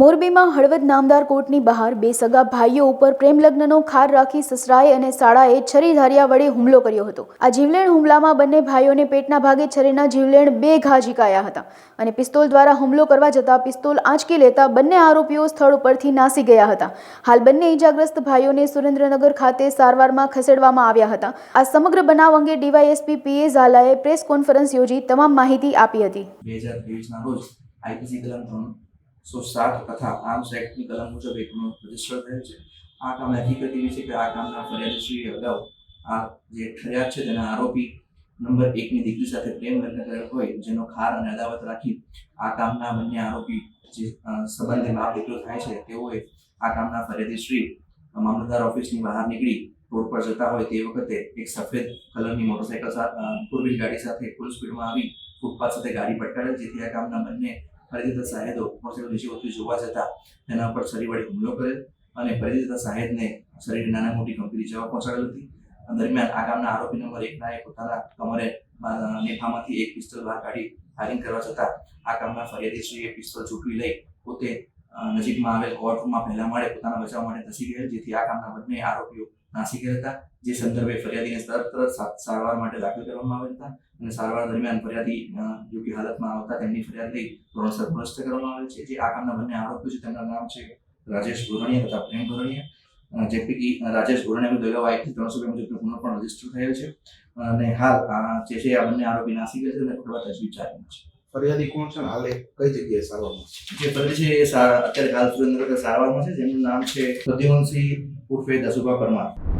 મોરબીમાં હળવદ નામદાર કોર્ટની બહાર બે સગા ભાઈઓ ઉપર પ્રેમ લગ્નનો ખાર રાખી સસરાએ અને સાળાએ છરી ધારિયા વડે હુમલો કર્યો હતો. આ જીવલેણ હુમલામાં બંને ભાઈઓને પેટના ભાગે છરીના જીવલેણ બે ઘા ઝીકાયા હતા અને પિસ્તોલ દ્વારા હુમલો કરવા જતાં પિસ્તોલ આંચકી લેતા બંને આરોપીઓ સ્થળ ઉપરથી નાસી ગયા હતા. હાલ બંને ઇજાગ્રસ્ત ભાઈઓને સુરેન્દ્રનગર ખાતે સારવારમાં ખસેડવામાં આવ્યા હતા. આ સમગ્ર બનાવ અંગે ડીવાયએસપી પીએ ઝાલાએ પ્રેસ કોન્ફરન્સ યોજી તમામ માહિતી આપી હતી. ત્રણસો સાત તથા આર્મ્સ એક્ટની કલમ મુજબ એક રજિસ્ટર થયો છે. આ કામ હકીકત એવી છે કે આ કામના ફરિયાદીશ્રીએ અગાઉ આ જે ફરિયાદ છે તેના આરોપી નંબર એકની દીકરી સાથે પ્રેમ લગ્ન કરેલ હોય, જેનો ખાર અને અદાવત રાખી આ કામના બંને આરોપી જે સંબંધે બાપ દીકરો થાય છે, તેઓએ આ કામના ફરિયાદીશ્રી મામલતદાર ઓફિસની બહાર નીકળી રોડ પર જતા હોય તે વખતે એક સફેદ કલરની મોટરસાઇકલ ફોર વ્હીલ ગાડી સાથે ફૂલ સ્પીડમાં આવી ફૂટપાથ સાથે ગાડી પટકાડે જેથી આ કામના બંને ફરીથી સાહેદો મોટરસાઇકલ નીચે ઉતરી જોવા જતા તેના ઉપર છરી વડે હુમલો કરેલ અને ફરીથી સાહેદને શરીરે નાના મોટી ગંભીર ઇજાઓ પહોંચાડેલ હતી. દરમિયાન આ કામના આરોપી નંબર એકના એ પોતાના કમરે નેફામાંથી એક પિસ્તોલ બહાર કાઢી ફાયરિંગ કરવા જતાં આ કામના ફરિયાદીશ્રીએ પિસ્તોલ ઝૂંટવી લઈ પોતે નજીકમાં આવેલ કોર્ટરૂમમાં પહેલા માળે પોતાના બચાવ માટે ધસી ગયેલ, જેથી આ કામના બંને આરોપીઓ નાસી ગયા હતા. જે સંદર્ભે ફરિયાદીને તરત સારવાર માટે દાખલ કરવામાં આવ્યા હતા અને સારવાર દરમિયાન ફરિયાદી યોગ્ય હાલતમાં આવતા તેમની ફરિયાદ લઈ ધોરણસર પુરસ્ત કરવામાં આવેલ છે. જે આ કામના બંને આરોપીઓ છે તેમના નામ છે રાજેશ ગોરણીયા તથા પ્રેમ ગોરણીયા જે પૈકી રાજેશ વિરુદ્ધ અગાઉ આઈટી ત્રણસો બે મુજબનો ગુનો પણ રજિસ્ટર થયેલ છે. અને હાલ જે છે આ બંને આરોપી નાસી ગયા છે અને પકડવા તજવીજ ચાલી છે. ફરિયાદી કોણ છે હાલ કઈ જગ્યાએ સારવારમાં છે? જે પતિ છે એ અત્યારે હાલ સુરેન્દ્રનગર સારવારમાં છે. જેમનું નામ છે Pradyumansinh por feio da sua própria marca.